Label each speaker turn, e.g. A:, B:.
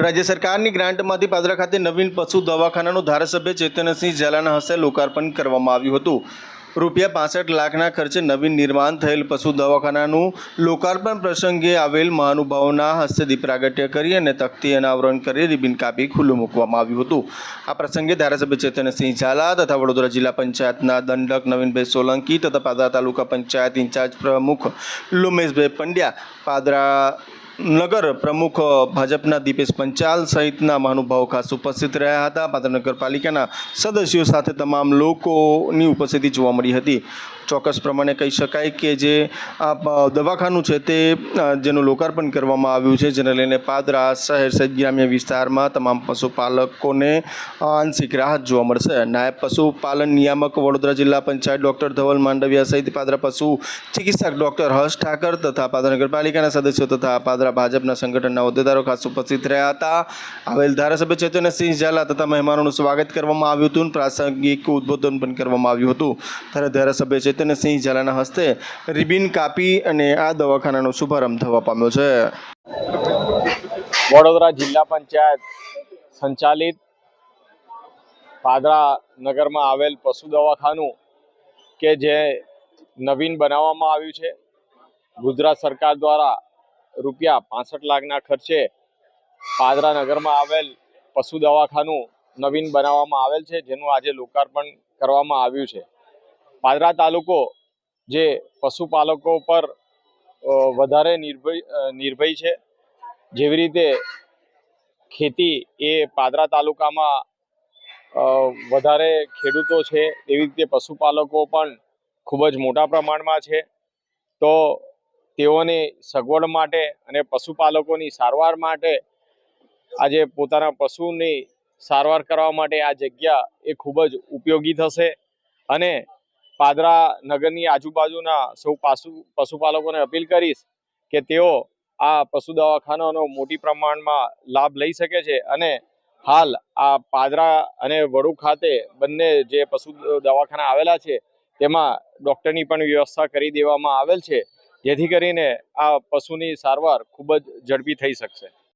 A: રાજ્ય સરકારની ગ્રાન્ટમાંથી પાદરા ખાતે નવીન પશુ દવાખાનાનું ધારાસભ્ય ચેતનસિંહ ઝાલાના હસ્તે લોકાર્પણ કરવામાં આવ્યું હતું. રૂપિયા પાસઠ લાખના ખર્ચે નવીન નિર્માણ થયેલ પશુ દવાખાનાનું લોકાર્પણ પ્રસંગે આવેલ મહાનુભાવોના હસ્તે દીપરાગટ્ય કરી અને તકતી અનાવરણ કરી રિબિન કાપી ખુલ્લું મૂકવામાં આવ્યું હતું. આ પ્રસંગે ધારાસભ્ય ચેતનસિંહ ઝાલા તથા વડોદરા જિલ્લા પંચાયતના દંડક નવીનભાઈ સોલંકી તથા પાદરા તાલુકા પંચાયત ઇન્ચાર્જ પ્રમુખ લોમેશભાઈ પંડ્યા પાદરા નગર પ્રમુખ ભાજપના દીપેશ પંચાલ સહિતના મહાનુભાવો ખાસ ઉપસ્થિત રહ્યા હતા. પાદરા નગરપાલિકાના સદસ્યો સાથે તમામ લોકોની ઉપસ્થિતિ જોવા મળી હતી. ચોક્કસ પ્રમાણે કહી શકાય કે જે આ દવાખાનું છે તે જેનું લોકાર્પણ કરવામાં આવ્યું છે, જેને લઈને પાદરા શહેર સહિત ગ્રામ્ય વિસ્તારમાં તમામ પશુપાલકોને આંશિક રાહત જોવા મળશે. નાયબ પશુપાલન નિયામક વડોદરા જિલ્લા પંચાયત ડૉક્ટર ધવલ માંડવિયા સહિત પાદરા પશુ ચિકિત્સક ડૉક્ટર હર્ષ ઠાકર તથા પાદરા નગરપાલિકાના સદસ્યો તથા પાદરા ભાજપના સંગઠનના હોદ્દેદારો ખાસ ઉપસ્થિત રહ્યા હતા. આવેલ ધારાસભ્ય ચેતનસિંહ ઝાલા તથા મહેમાનોનું સ્વાગત કરવામાં આવ્યું હતું પ્રાસંગિક ઉદ્બોધન પણ કરવામાં આવ્યું હતું. ત્યારે ધારાસભ્ય ચેતનસિંહ ઝાલાના હસ્તે રિબિન કાપી અને આ દવાખાનાનો શુભારંભ થવા પામ્યો છે.
B: વડોદરા જિલ્લા પંચાયત સંચાલિત પાદરા નગરમાં આવેલ પશુ દવાખાનું કે જે નવીન બનાવવામાં આવ્યું છે. ગુજરાત સરકાર દ્વારા રૂપિયા પાસઠ લાખના ખર્ચે પાદરા નગરમાં આવેલ પશુ દવાખાનું નવીન બનાવવામાં આવેલ છે, જેનું આજે લોકાર્પણ કરવામાં આવ્યું છે. પાદરા તાલુકો જે પશુપાલકો પર વધારે નિર્ભય નિર્ભય છે. જેવી રીતે ખેતી એ પાદરા તાલુકામાં વધારે ખેડૂતો છે, એવી રીતે પશુપાલકો પણ ખૂબ જ મોટા પ્રમાણમાં છે. તો તેઓની સગવડ માટે અને પશુપાલકોની સારવાર માટે આજે પોતાના પશુની સારવાર કરવા માટે આ જગ્યા એ ખૂબ જ ઉપયોગી થશે. અને પાદરા નગરની આજુબાજુના સૌ પાસુ, પશુપાલકોને અપીલ કરીશ કે તેઓ આ પશુ દવાખાનાનો મોટી પ્રમાણમાં લાભ લઈ શકે છે અને હાલ આ પાદરા અને વડુ ખાતે બંને જે પશુ દવાખાના આવેલા છે, તેમાં ડૉક્ટરની પણ વ્યવસ્થા કરી દેવામાં આવેલ છે, જેથી કરીને આ પશુની સારવાર ખૂબ જ ઝડપી થઈ શકશે.